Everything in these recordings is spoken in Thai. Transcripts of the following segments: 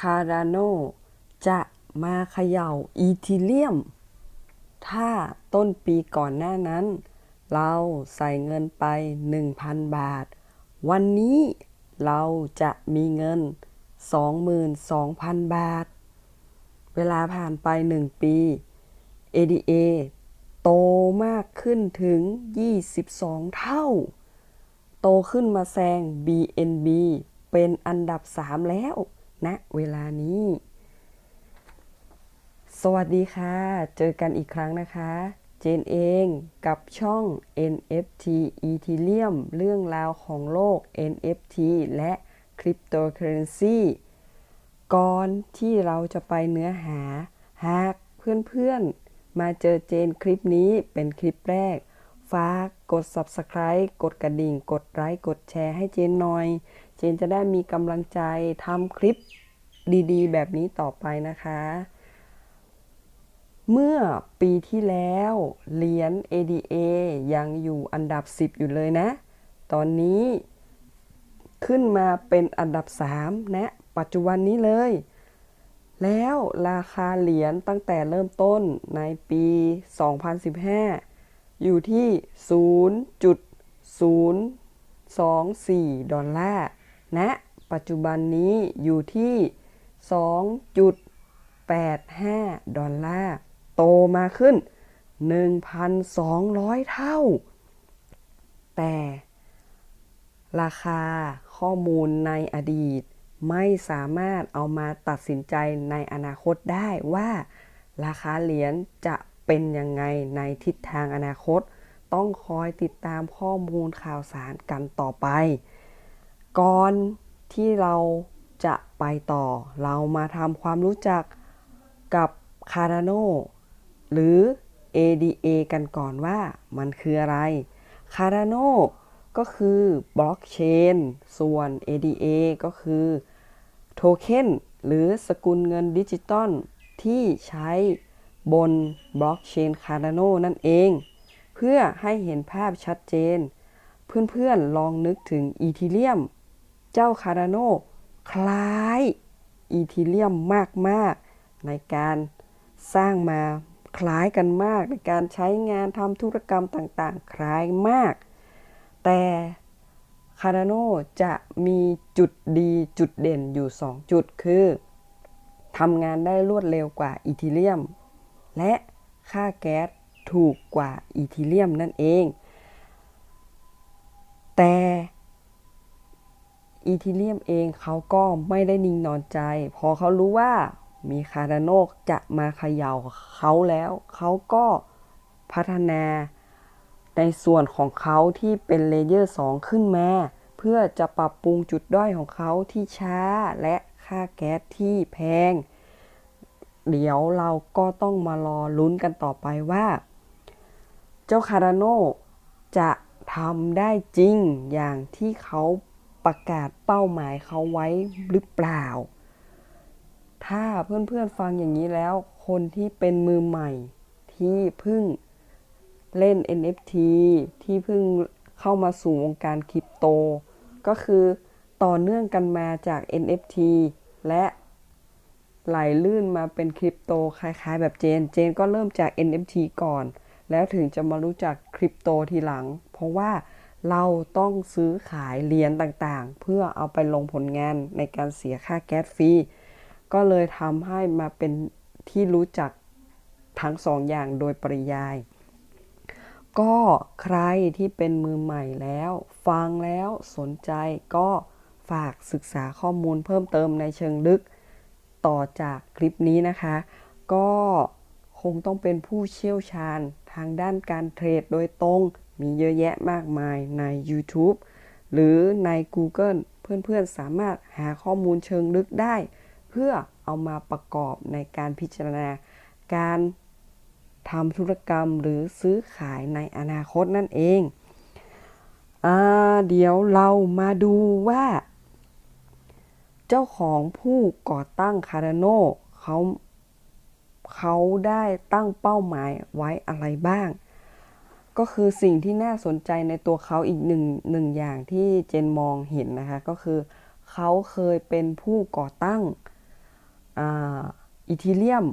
คาราโนจะมาเขย่าอีทีเรียม ถ้าต้นปีก่อนหน้านั้น เราใส่เงินไป 1,000 บาท วันนี้เราจะมีเงิน 22,000 บาท เวลาผ่านไป 1 ปี ADA โตมากขึ้นถึง 22 เท่า โตขึ้นมาแซง BNB เป็นอันดับ 3 แล้ว ณนะเวลานี้ สวัสดีค่ะ เจอกันอีกครั้งนะคะ เจนเองกับช่อง NFT Ethereum เรื่องราวของโลก NFT และ Cryptocurrency ก่อนที่เราจะไปเนื้อหา หากเพื่อนๆ มาเจอเจนคลิปนี้เป็นคลิปแรก ฝากกด Subscribe กดกระดิ่ง กดไลค์ กดแชร์ให้เจนหน่อย เจนจะได้มีกำลังใจทำคลิปดีๆ แบบนี้ต่อไปนะคะ เมื่อปีที่แล้วเหรียญ ADA ยังอยู่อันดับ 10 อยู่เลยนะ ตอนนี้ขึ้นมาเป็นอันดับ 3 นะ ปัจจุบันนี้เลย แล้วราคาเหรียญตั้งแต่เริ่มต้นในปี 2015 อยู่ที่ 0.024 ดอลลาร์ ณนะปัจจุบันนี้อยู่ที่ 2.85 ดอลลาร์ โตมาขึ้น 1,200 เท่า แต่ราคาข้อมูลในอดีต ไม่สามารถเอามาตัดสินใจในอนาคตได้ว่า ราคาเหรียญจะเป็นยังไงในทิศทางอนาคต ต้องคอยติดตามข้อมูลข่าวสารกันต่อไป ก่อนที่เราจะไปต่อ เรามาทำความรู้จักกับ Cardano หรือ ADA กันก่อนว่ามันคืออะไร Cardano ก็คือบล็อกเชนส่วน ADA ก็คือโทเค็นหรือสกุลเงินดิจิตอลที่ใช้บนบล็อกเชน Cardano นั่นเอง เพื่อให้เห็นภาพชัดเจน เพื่อนๆลองนึกถึงอีทีเรียม เจ้า Cardano คล้ายอีทีเรียมมาก ๆ ในการสร้างมาคล้ายกันมากในการใช้งานทำธุรกรรมต่างๆ คล้ายมาก แต่ Cardano จะมีจุดดีจุดเด่นอยู่ 2 จุดคือทำงานได้รวดเร็วกว่าอีทีเรียม และค่าแก๊สถูกกว่าอีทีเรียมนั่นเอง แต่ อีทีเรียมเองเขาก็ไม่ได้นิ่งนอนใจ พอเขารู้ว่ามีคาร์ดานจะมาเขย่าเขาแล้ว เขาก็พัฒนาในส่วนของเขาที่เป็นเลเยอร์ 2 ขึ้นมา เพื่อจะปรับปรุงจุดด้อยของเขาที่ช้าและค่าแก๊สที่แพง เดี๋ยวเราก็ต้องมารอลุ้นกันต่อไปว่า เจ้าคาร์ดานจะทำได้จริงอย่างที่เขา ประกาศเป้าหมายเขาไว้หรือเปล่า ถ้าเพื่อนๆฟังอย่างนี้แล้ว คนที่เป็นมือใหม่ที่เพิ่งเล่น NFT ที่เพิ่งเข้ามาสู่วงการคริปโต ก็คือต่อเนื่องกันมาจาก NFT และไหลลื่นมาเป็นคริปโตคล้ายๆ แบบเจน เจนก็เริ่มจาก NFT ก่อน แล้วถึงจะมารู้จักคริปโตทีหลัง เพราะว่า เราต้องซื้อขายเหรียญต่างๆ เพื่อเอาไปลงผลงานในการเสียค่าแก๊สฟรี ก็เลยทำให้มาเป็นที่รู้จักทั้งสองอย่างโดยปริยาย ก็ใครที่เป็นมือใหม่แล้ว ฟังแล้วสนใจก็ฝากศึกษาข้อมูลเพิ่มเติมในเชิงลึกต่อจากคลิปนี้นะคะ ก็คงต้องเป็นผู้เชี่ยวชาญทางด้านการเทรดโดยตรง มีเยอะแยะมากมายใน YouTube หรือใน Google เพื่อนๆสามารถหาข้อมูลเชิงลึกได้ เพื่อเอามาประกอบในการพิจารณา การทำธุรกรรมหรือซื้อขายในอนาคตนั่นเองอเดี๋ยวเรามาดูว่า เจ้าของผู้ก่อตั้งคาร์โนเขาเขาได้ตั้งเป้าหมายไว้อะไรบ้าง ก็คือสิ่งที่น่าสนใจในตัวเขาอีกหนึ่งหนึ่งอย่างที่เจนมองเห็นนะคะ ก็คือเขาเคยเป็นผู้ก่อตั้งอีทีเรียม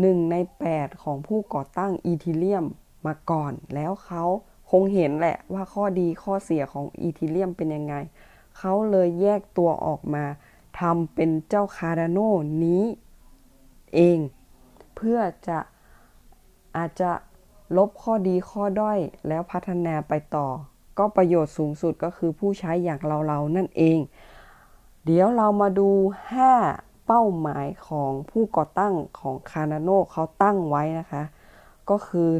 หนึ่งใน 8 ของผู้ก่อตั้งอีทีเรียมมาก่อน แล้วเขาคงเห็นแหละว่าข้อดีข้อเสียของอีทีเรียมเป็นยังไง เขาเลยแยกตัวออกมาทำเป็นเจ้าคาร์ดาโนนี้เอง เพื่อจะอาจจะ ลบข้อดีข้อด้อยแล้วพัฒนาไปต่อ ก็ประโยชน์สูงสุดก็คือผู้ใช้อย่างเราๆนั่นเอง เดี๋ยวเรามาดู 5 เป้าหมายของผู้ก่อตั้งของคานาโนเขาตั้งไว้นะคะ ก็คือ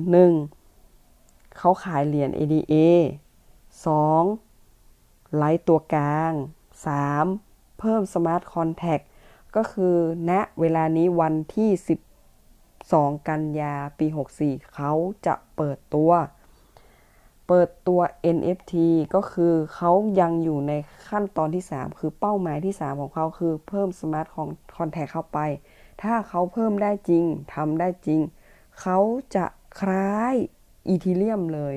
1. เขาขายเหรียญ ADA 2. ไลท์ตัวกลาง 3. เพิ่มสมาร์ทคอนแทคก็คือณนะเวลานี้วันที่ 10 2 กันยาปี 64 เขาจะเปิดตัว เปิดตัว NFT ก็คือเขายังอยู่ในขั้นตอนที่ 3 คือเป้าหมายที่ 3 ของเขาคือเพิ่มสมาร์ทคอนแทคเข้าไป ถ้าเขาเพิ่มได้จริงทำได้จริง เขาจะคล้ายอีทีเรียมเลย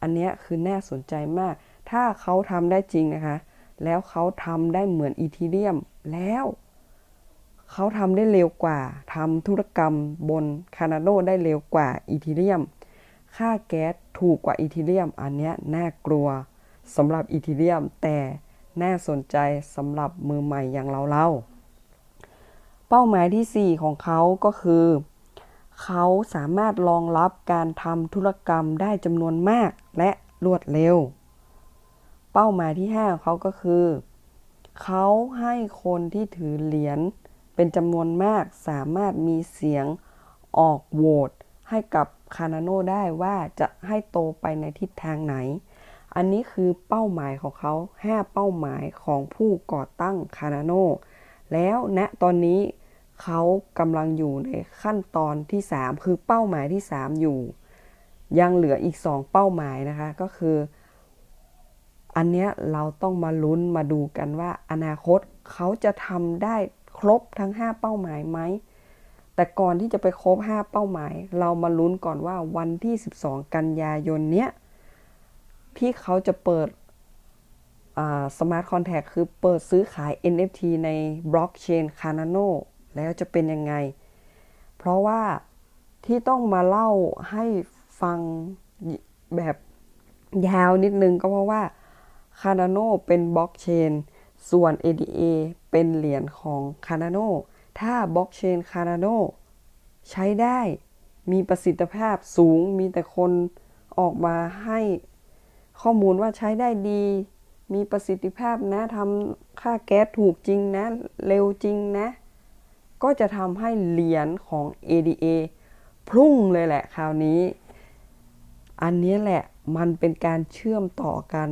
อันนี้คือน่าสนใจมาก ถ้าเขาทำได้จริงนะคะ แล้วเขาทำได้เหมือนอีทีเรียมแล้ว เขาทำได้เร็วกว่าทำธุรกรรมบนคานาโดได้เร็วกว่าอีทีเรียม ค่าแก๊สถูกกว่าอีทีเรียม อันนี้น่ากลัวสำหรับอีทีเรียม แต่น่าสนใจสำหรับมือใหม่อย่างเราเล่าเป้าหมายที่ 4 ของเขาก็คือ เขาสามารถรองรับการทำธุรกรรมได้จำนวนมากและรวดเร็ว เป้าหมายที่5ของเขาก็คือ เขาให้คนที่ถือเหรียญ เป็นจำนวนมากสามารถมีเสียงออกโหวตให้กับคานาโนได้ว่าจะให้โตไปในทิศทางไหน อันนี้คือเป้าหมายของเขา 5 เป้าหมายของผู้ก่อตั้งคานาโน แล้วณนะตอนนี้เขากำลังอยู่ในขั้นตอนที่ 3 คือเป้าหมายที่ 3 อยู่ ยังเหลืออีก 2 เป้าหมายนะคะ ก็คือ อันนี้เราต้องมาลุ้นมาดูกันว่าอนาคตเขาจะทำได้ ครบทั้ง 5 เป้าหมายไหม แต่ก่อนที่จะไปครบ 5 เป้าหมาย เรามาลุ้นก่อนว่าวันที่ 12 กันยายนเนี้ยที่เขาจะเปิดสมาร์ทคอนแทคคือเปิดซื้อขาย NFT ในบล็อกเชน Cardano แล้วจะเป็นยังไง เพราะว่าที่ต้องมาเล่าให้ฟังแบบยาวนิดนึงก็เพราะว่า Cardano เป็นบล็อกเชน ส่วน ADA เป็นเหรียญของ Cardano ถ้าบล็อกเชน Cardano ใช้ได้มีประสิทธิภาพสูงมีแต่คนออกมาให้ข้อมูลว่าใช้ได้ดี มีประสิทธิภาพนะทำค่าแก๊สถูกจริงนะ เร็วจริงนะ ก็จะทำให้เหรียญของ ADA พุ่งเลยแหละคราวนี้ อันนี้แหละมันเป็นการเชื่อมต่อกัน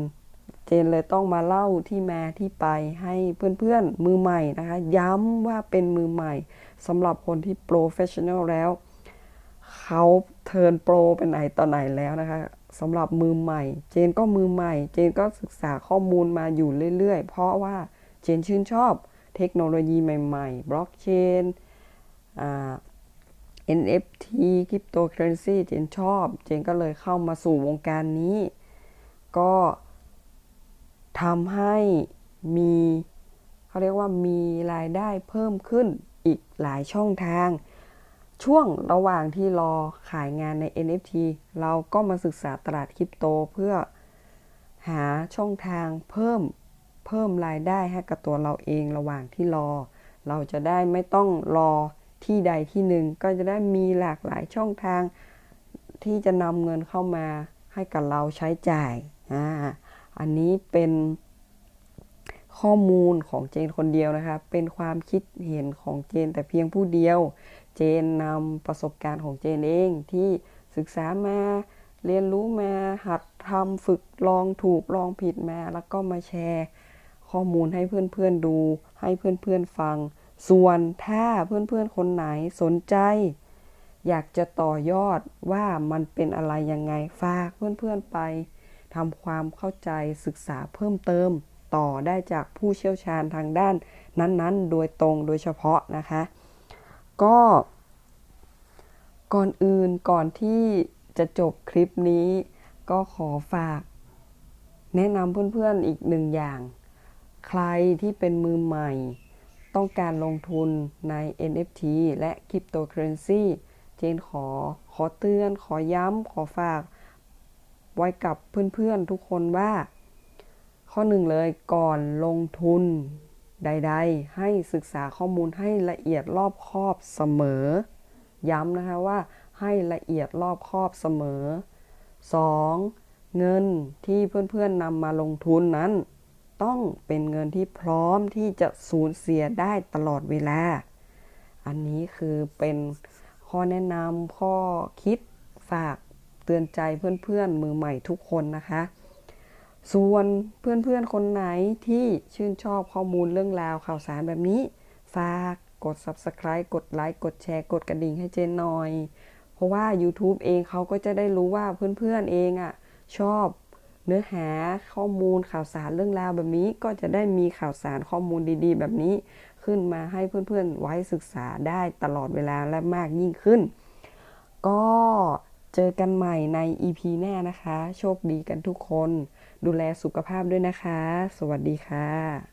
จนเลยต้องมาเล่าที่มาที่ไปให้เพื่อนๆมือใหม่นะคะ ย้ำว่าเป็นมือใหม่สำหรับคนที่โปรเฟชชั่นอลแล้ว เขาเทิร์นโปรเป็นไหนต่อไหนแล้วนะคะสำหรับมือใหม่ เจนก็มือใหม่ เจนก็ศึกษาข้อมูลมาอยู่เรื่อย ๆ เพราะว่าเจนชื่นชอบเทคโนโลยีใหม่ๆบล็อกเชน NFT คริปโตเคอเรนซีเจนชอบ เจนก็เลยเข้ามาสู่วงการนี้ ก็ ทำให้มีเขาเรียกว่ามีรายได้เพิ่มขึ้นอีกหลายช่องทาง ช่วงระหว่างที่รอขายงานใน NFT เราก็มาศึกษาตลาดคริปโตเพื่อหาช่องทางเพิ่มเพิ่มรายได้ให้กับตัวเราเองระหว่างที่รอ เราจะได้ไม่ต้องรอที่ใดที่หนึ่งก็จะได้มีหลากหลายช่องทางที่จะนำเงินเข้ามาให้กับเราใช้จ่ายอ่า อันนี้เป็นข้อมูลของเจนคนเดียวนะคะเป็นความคิดเห็นของเจนแต่เพียงผู้เดียว เจนนำประสบการณ์ของเจนเองที่ศึกษามาเรียนรู้มาหัดทำฝึกลองถูกลองผิดมา แล้วก็มาแชร์ข้อมูลให้เพื่อนๆดู ให้เพื่อนๆฟัง ส่วนถ้าเพื่อนๆคนไหนสนใจ อยากจะต่อยอดว่ามันเป็นอะไรยังไงฝากเพื่อนๆไป ทำความเข้าใจศึกษาเพิ่มเติม ต่อได้จากผู้เชี่ยวชาญทางด้านนั้นๆ โดยตรงโดยเฉพาะนะคะ ก็ก่อนอื่นก่อนที่จะจบคลิปนี้ ก็ขอฝาก แนะนำเพื่อนๆอีกหนึ่งอย่าง ใครที่เป็นมือใหม่ ต้องการลงทุนใน NFT และ Cryptocurrency เจนขอขอเตือนขอย้ำขอฝาก ไว้กับเพื่อนๆทุกคนว่า ข้อหนึ่งเลยก่อนลงทุนใด ๆ ให้ศึกษาข้อมูลให้ละเอียดรอบคอบเสมอ ย้ำนะคะว่าให้ละเอียดรอบคอบเสมอ 2. เงินที่เพื่อนๆนำมาลงทุนนั้น ต้องเป็นเงินที่พร้อมที่จะสูญเสียได้ตลอดเวลา อันนี้คือเป็นข้อแนะนำข้อคิดฝาก ตือนใจเพื่อนๆมือใหม่ทุกคนนะคะ ส่วนเพื่อนๆคนไหนที่ชื่นชอบข้อมูลเรื่องราวข่าวสารแบบนี้ ฝากกด subscribe กดไลค์กดแชร์ กดกระดิ่งให้เจนหน่อย เพราะว่า YouTube เองเขาก็จะได้รู้ว่าเพื่อนๆเองอะ่ะชอบเนื้อหาข้อมูลข่าวสารเรื่องราวแบบนี้ก็จะได้มีข่าวสารข้อมูลดีๆ แบบนี้ขึ้นมาให้เพื่อนๆไว้ศึกษาได้ตลอดเวลาและมากยิ่งขึ้น ก็ เจอกันใหม่ใน EP หน้านะคะ โชคดีกันทุกคน ดูแลสุขภาพด้วยนะคะ สวัสดีค่ะ